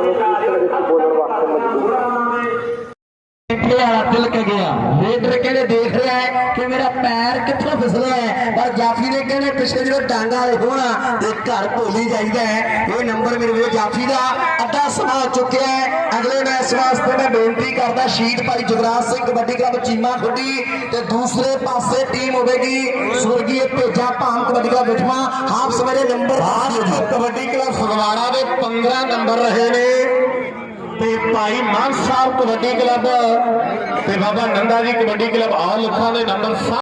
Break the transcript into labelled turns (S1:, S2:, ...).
S1: अगले मैच करता शहीद भाई सिंह कबड्डी क्लब चीमा दूसरे पास टीम होगी स्वर्गीय भेजा भान कबड्डी क्लब बिठवा half number
S2: kabaddi club Phagwara के पंद्रह नंबर रहे ने ਤੇ ਭਾਈ ਮਾਨ ਸਾਹਿਬ ਕਬੱਡੀ ਕਲੱਬ ਤੇ ਬਾਬਾ ਨੰਦਾ ਜੀ ਕਬੱਡੀ ਕਲੱਬ ਆਹ ਲੱਖਾਂ ਦੇ ਨੰਬਰ